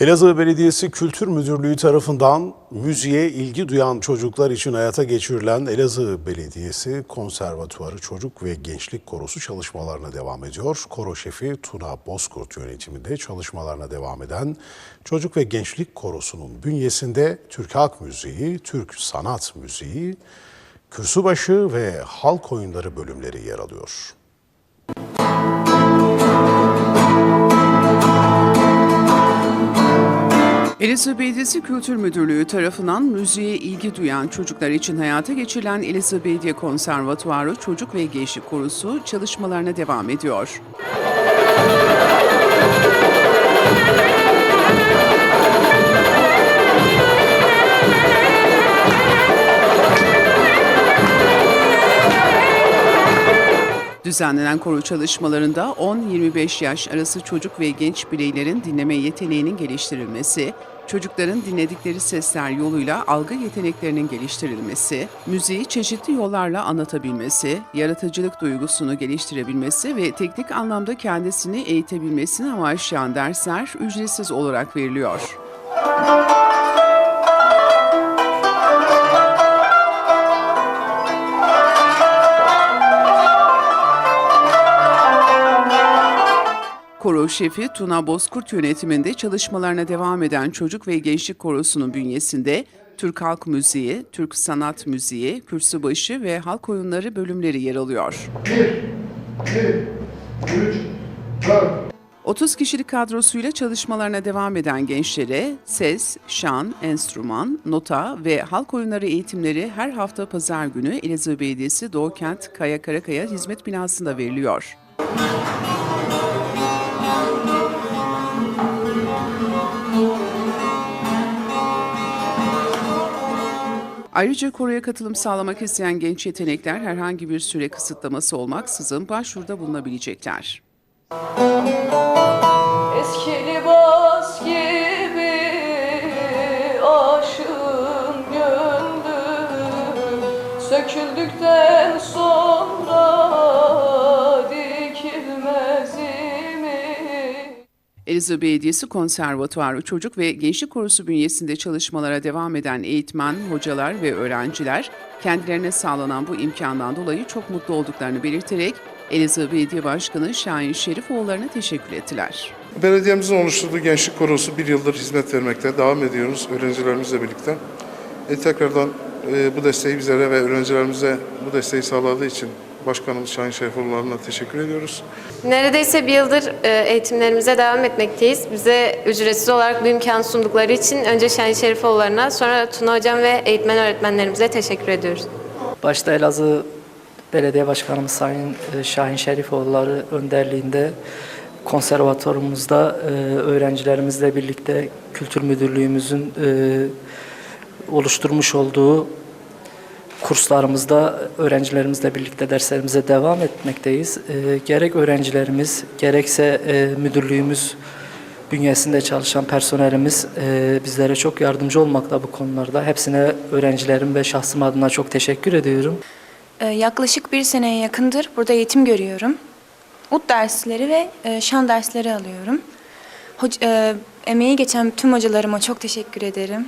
Elazığ Belediyesi Kültür Müdürlüğü tarafından müziğe ilgi duyan çocuklar için hayata geçirilen Elazığ Belediyesi Konservatuarı Çocuk ve Gençlik Korosu çalışmalarına devam ediyor. Koro şefi Tuna Bozkurt yönetiminde çalışmalarına devam eden Çocuk ve Gençlik Korosu'nun bünyesinde Türk Halk Müziği, Türk Sanat Müziği, Kürsübaşı ve Halk Oyunları bölümleri yer alıyor. Elazığ Belediyesi Kültür Müdürlüğü tarafından müziğe ilgi duyan çocuklar için hayata geçirilen Elazığ Belediye Konservatuarı Çocuk ve Gençlik Korosu çalışmalarına devam ediyor. Düzenlenen koro çalışmalarında 10-25 yaş arası çocuk ve genç bireylerin dinleme yeteneğinin geliştirilmesi, çocukların dinledikleri sesler yoluyla algı yeteneklerinin geliştirilmesi, müziği çeşitli yollarla anlatabilmesi, yaratıcılık duygusunu geliştirebilmesi ve teknik anlamda kendisini eğitebilmesini amaçlayan dersler ücretsiz olarak veriliyor. Koro şefi Tuna Bozkurt yönetiminde çalışmalarına devam eden Çocuk ve Gençlik Korosu'nun bünyesinde Türk Halk Müziği, Türk Sanat Müziği, Kürsübaşı ve Halk Oyunları bölümleri yer alıyor. 30 kişilik kadrosuyla çalışmalarına devam eden gençlere ses, şan, enstrüman, nota ve halk oyunları eğitimleri her hafta pazar günü Elazığ Belediyesi Doğukent Kaya Karakaya Hizmet Binası'nda veriliyor. Ayrıca koroya katılım sağlamak isteyen genç yetenekler herhangi bir süre kısıtlaması olmaksızın başvuruda bulunabilecekler. Eski libas Elazığ Belediyesi Konservatuarı Çocuk ve Gençlik Korosu bünyesinde çalışmalara devam eden eğitmen, hocalar ve öğrenciler kendilerine sağlanan bu imkandan dolayı çok mutlu olduklarını belirterek Elazığ Belediye Başkanı Şahin Şerifoğulları'na teşekkür ettiler. Belediyemizin oluşturduğu gençlik korosu bir yıldır hizmet vermekte. Devam ediyoruz öğrencilerimizle birlikte. E, tekrardan e, bu desteği bizlere ve öğrencilerimize bu desteği sağladığı için Başkanımız Şahin Şerifoğulları'na teşekkür ediyoruz. Neredeyse bir yıldır e, eğitimlerimize devam etmekteyiz. Bize ücretsiz olarak bu imkanı sundukları için önce Şahin Şerifoğulları'na sonra Tuna Hocam ve eğitmen öğretmenlerimize teşekkür ediyoruz. Başta Elazığ Belediye Başkanımız Sayın e, Şahin Şerifoğulları önderliğinde konservatuarımızda e, öğrencilerimizle birlikte Kültür Müdürlüğümüzün oluşturmuş olduğu kurslarımızda öğrencilerimizle birlikte derslerimize devam etmekteyiz. E, gerek öğrencilerimiz gerekse e, müdürlüğümüz bünyesinde çalışan personelimiz e, bizlere çok yardımcı olmakta bu konularda. Hepsine öğrencilerim ve şahsım adına çok teşekkür ediyorum. Ee, Yaklaşık bir seneye yakındır burada eğitim görüyorum. Ut dersleri ve e, şan dersleri alıyorum. Hoc- e, emeği geçen tüm hocalarıma çok teşekkür ederim.